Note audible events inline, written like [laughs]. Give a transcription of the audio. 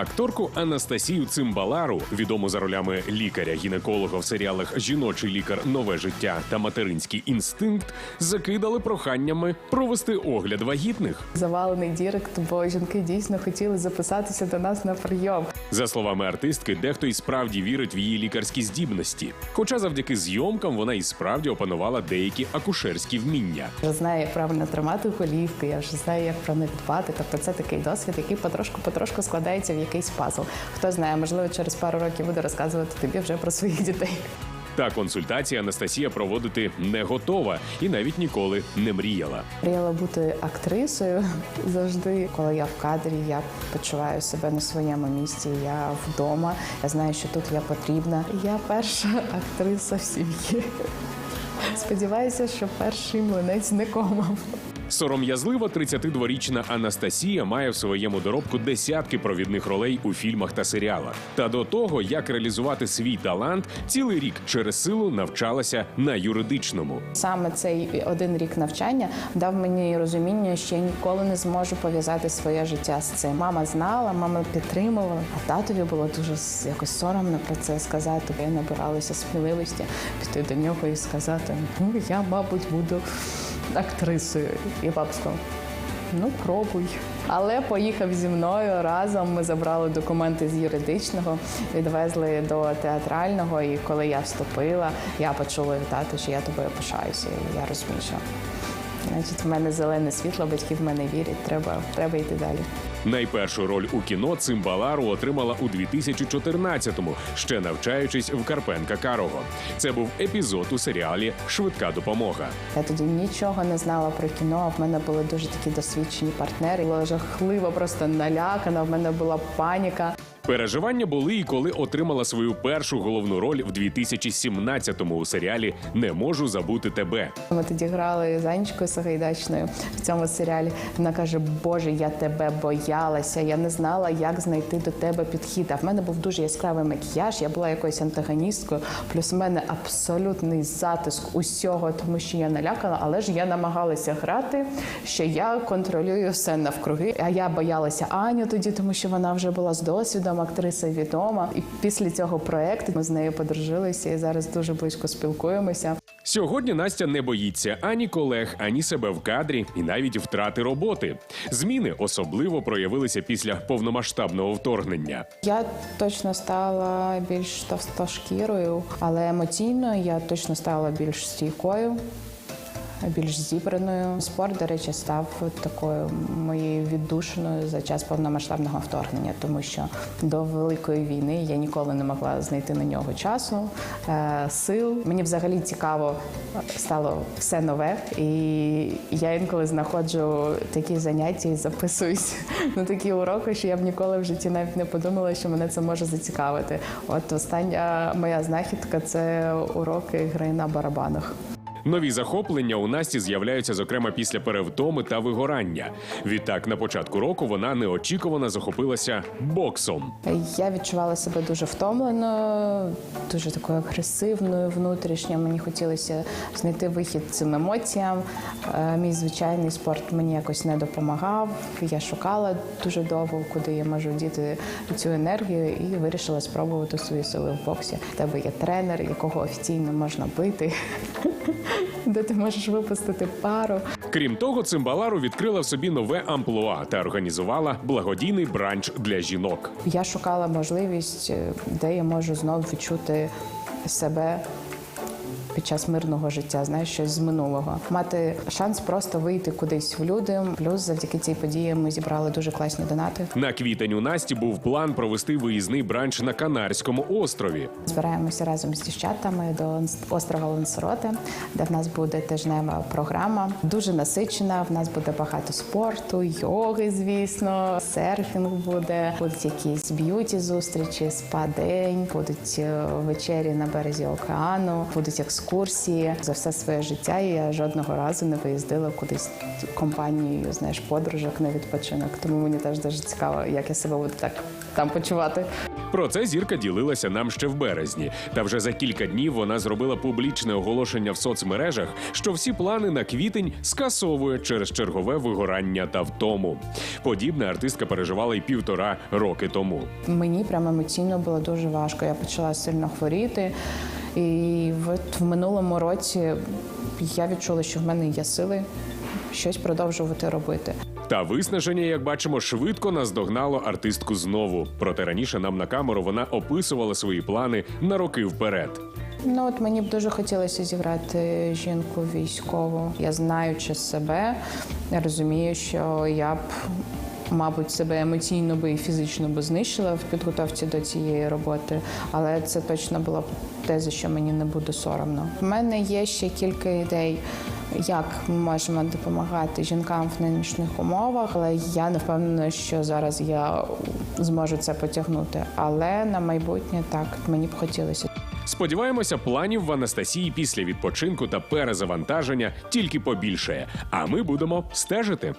Акторку Анастасію Цимбалару, відому за ролями лікаря-гінеколога в серіалах Жіночий лікар, нове життя та материнський інстинкт, закидали проханнями провести огляд вагітних. Завалений дірект, бо жінки дійсно хотіли записатися до нас на прийом. За словами артистки, дехто і справді вірить в її лікарські здібності. Хоча завдяки зйомкам вона і справді опанувала деякі акушерські вміння. Я вже знаю, як правильно тримати голівки, я вже знаю, як про них дбати. Тобто це такий досвід, який потрошку-потрошку складається в якийсь пазл. Хто знає, можливо, через пару років буду розказувати тобі вже про своїх дітей. Та консультації Анастасія проводити не готова і навіть ніколи не мріяла. Мріяла бути актрисою завжди. Коли я в кадрі, я почуваю себе на своєму місці. Я вдома. Я знаю, що тут я потрібна. Я перша актриса в сім'ї. Сподіваюся, що перший млинець не комав. Сором'язлива 32-річна Анастасія має в своєму доробку десятки провідних ролей у фільмах та серіалах. Та до того, як реалізувати свій талант, цілий рік через силу навчалася на юридичному. Саме цей один рік навчання дав мені розуміння, що я ніколи не зможу пов'язати своє життя з цим. Мама знала, мама підтримувала, а татові було дуже якось соромно про це сказати. Я набиралася сміливості піти до нього і сказати: ну я, мабуть, буду актрисою. І папа сказав, Ну, пробуй. Але поїхав зі мною разом. Ми забрали документи з юридичного, відвезли до театрального. І коли я вступила, я почула від що я тобою пишаюся. І я розумію, що значить, в мене зелене світло, батьки в мене вірять. Треба, треба йти далі. Найпершу роль у кіно Цимбалару отримала у 2014-му, ще навчаючись в Карпенка Карого. Це був епізод у серіалі Швидка допомога. Я тоді нічого не знала про кіно. В мене були дуже такі досвідчені партнери. Я була жахливо, просто налякана. В мене була паніка. Переживання були і коли отримала свою першу головну роль в 2017-му у серіалі Не можу забути тебе. Ми тоді грали з Анечкою Сагайдачною в цьому серіалі. Вона каже: Боже, я тебе боялася. Я не знала, як знайти до тебе підхід. А в мене був дуже яскравий макіяж. Я була якоюсь антагоністкою. Плюс в мене абсолютний затиск усього, тому що я налякала, але ж я намагалася грати, що я контролюю все навкруги. А я боялася Аню тоді, тому що вона вже була з досвідом, актриса відома. І після цього проекту ми з нею подружилися і зараз дуже близько спілкуємося. Сьогодні Настя не боїться ані колег, ані себе в кадрі, і навіть втрати роботи. Зміни особливо проявилися після повномасштабного вторгнення. Я точно стала більш товстошкірою, але емоційно я точно стала більш стійкою. Більш зібраною спорт, до речі, став такою моєю віддушиною за час повномасштабного вторгнення, тому що до великої війни я ніколи не могла знайти на нього часу, е, сил. Мені взагалі цікаво стало все нове, і я інколи знаходжу такі заняття і записуюсь на такі уроки, що я б ніколи в житті навіть не подумала, що мене це може зацікавити. От остання моя знахідка це уроки гри на барабанах. Нові захоплення у Насті з'являються зокрема після перевтоми та вигорання. Відтак, на початку року вона неочікувано захопилася боксом. Я відчувала себе дуже втомленою, дуже такою агресивною внутрішньо. Мені хотілося знайти вихід цим емоціям. Е, Мій звичайний спорт мені якось не допомагав. Я шукала дуже довго, куди я можу діти цю енергію, і вирішила спробувати свої сили в боксі. Тебе є тренер, якого офіційно можна бити, [laughs] де ти можеш випустити пару. Крім того, Цимбалару відкрила в собі нове амплуа та організувала благодійний бранч для жінок. Я шукала можливість, е, де я можу знову відчути себе. Під час мирного життя, знаєш, щось з минулого, мати шанс просто вийти кудись в люди. Плюс завдяки цій події ми зібрали дуже класні донати. На квітень у Насті був план провести виїзний бранч на Канарському острові. Збираємося разом з дівчатами до острова Лансероте, де в нас буде тижнева програма. Дуже насичена. В нас буде багато спорту, йоги, звісно, серфінг буде, будуть якісь б'юті зустрічі, спа-день, будуть е, вечері на березі океану, будуть екскурсії. За все своє життя я жодного разу не виїздила кудись компанією, знаєш, подружок на відпочинок. Тому мені теж дуже цікаво, як я себе буду так там почувати. Про це зірка ділилася нам ще в березні. Та вже за кілька днів вона зробила публічне оголошення в соцмережах, що всі плани на квітень скасовує через чергове вигорання та втому. Подібне артистка переживала й півтора роки тому. Мені прямо емоційно було дуже важко. Я почала сильно хворіти. І от в минулому році я відчула, що в мене є сили щось продовжувати робити. Та виснаження, як бачимо, швидко наздогнало артистку знову. Проте раніше нам на камеру вона описувала свої плани на роки вперед. Ну от мені б дуже хотілося зіграти жінку військову. Я знаючи себе, розумію, що я б. Мабуть, себе емоційно би і фізично би знищила в підготовці до цієї роботи, але це точно було б те, за що мені не буде соромно. У мене є ще кілька ідей, як ми можемо допомагати жінкам в нинішніх умовах, але я не впевнена, що зараз я зможу це потягнути. Але на майбутнє так мені б хотілося. Сподіваємося, планів в Анастасії після відпочинку та перезавантаження тільки побільшає. А ми будемо стежити.